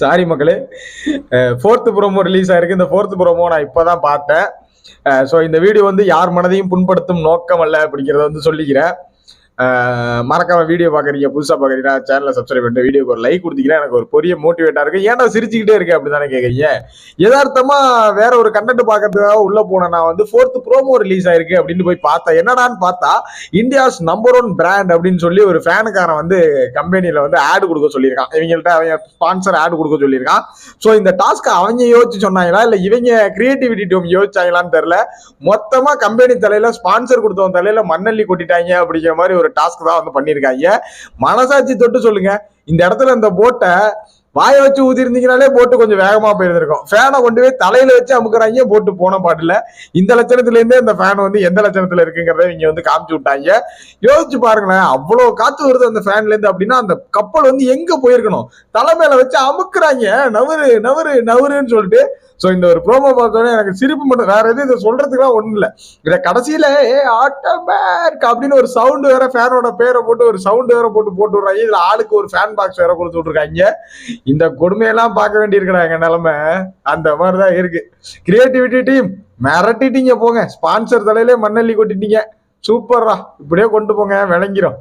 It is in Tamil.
சாரி மக்களே. ஃபோர்த்து ப்ரோமோ ரிலீஸ் ஆயிருக்கு. இந்த ஃபோர்த்து ப்ரோமோ நான் இப்போ தான் பார்த்தேன் ஸோ இந்த வீடியோ வந்து யார் மனதையும் புண்படுத்தும் நோக்கம் அல்ல அப்படிங்கிறத வந்து சொல்லிக்கிறேன். மறக்காம வீடியோ பார்க்குறீங்க புதுசாக பார்க்குறீங்கன்னா சேனலை சப்ஸ்கிரைப் பண்ணிட்டு வீடியோக்கு ஒரு லைக் கொடுத்தீங்கன்னா எனக்கு ஒரு பெரிய மோட்டிவேட்டாக இருக்கு ஏன்னா சிரிச்சுக்கிட்டே இருக்கு அப்படி தானே கேட்குறீங்க யதார்த்தமா வேற ஒரு கண்டென்ட் பார்க்கறதுக்காக உள்ள போனேன் நான் வந்து ஃபோர்த்து ப்ரோமோ ரிலீஸ் ஆயிருக்கு அப்படின்னு போய் பார்த்தேன் என்னடான்னு பார்த்தா இந்தியாஸ் நம்பர் ஒன் பிராண்ட் அப்படின்னு சொல்லி ஒரு ஃபேனுக்காரன் வந்து கம்பெனியில் வந்து ஆடு கொடுக்க சொல்லியிருக்கான். இவங்கள்ட்ட அவங்க ஸ்பான்சர் ஆடு கொடுக்க சொல்லியிருக்கான். ஸோ இந்த டாஸ்க்கை அவங்க யோசிச்சு சொன்னாங்களா? இல்லை இவங்க கிரியேட்டிவிட்டி டீம் யோசிச்சாங்களான்னு தெரில மொத்தமா கம்பெனி தலையில ஸ்பான்சர் கொடுத்தவன் தலையில மண்ணள்ளி கொட்டிட்டாங்க அப்படிங்கிற மாதிரி ஒரு டாஸ்க் தான் வந்து பண்ணியிருக்காங்க. மனசாட்சி தொட்டு சொல்லுங்க. இந்த இடத்துல இந்த போட்டை வாயை வச்சு ஊதிருந்தீங்கனாலே போட்டு கொஞ்சம் வேகமா போயிருந்திருக்கும். ஃபேனை கொண்டு போய் தலையில வச்சு அமுக்குறாங்க போட்டு போன பாட்டுல. இந்த லட்சணத்துல இருந்தே இந்த ஃபேன் வந்து எந்த லட்சணத்துல இருக்குங்கிறத இங்க வந்து காமிச்சு விட்டாங்க. யோசிச்சு பாருங்களேன் அவ்வளவு காத்து வருது அந்த ஃபேன்ல இருந்து அப்படின்னா அந்த கப்பல் வந்து எங்க போயிருக்கணும்? தலை வச்சு அமுக்குறாங்க. நவரு நவரு நவருன்னு சொல்லிட்டு. ஸோ இந்த ஒரு ப்ரோமோ பார்த்தோன்னே எனக்கு சிரிப்பு மட்டும் வேற எதுவும் இதை சொல்றதுக்குலாம் ஒண்ணும் இல்லை. இதை கடைசியில ஏ ஆட்டோமேக் அப்படின்னு ஒரு சவுண்ட் வேற ஃபேனோட பேரை போட்டு ஒரு சவுண்ட் வேற போட்டு போட்டு விடுறாங்க. இதுல ஆளுக்கு ஒரு ஃபேன் பாக்ஸ் வேற கொடுத்து விட்டுருக்காங்க. இந்த கொடுமையெல்லாம் பார்க்க வேண்டியிருக்கடா எங்க நிலைமை. அந்த மாதிரி தான் இருக்கு. கிரியேட்டிவிட்டி டீம் மிரட்டிட்டீங்க போங்க. ஸ்பான்சர் தலையிலே மண்ணள்ளி கொட்டிட்டீங்க. சூப்பர்ரா இப்படியே கொண்டு போங்க விளங்கிரும்.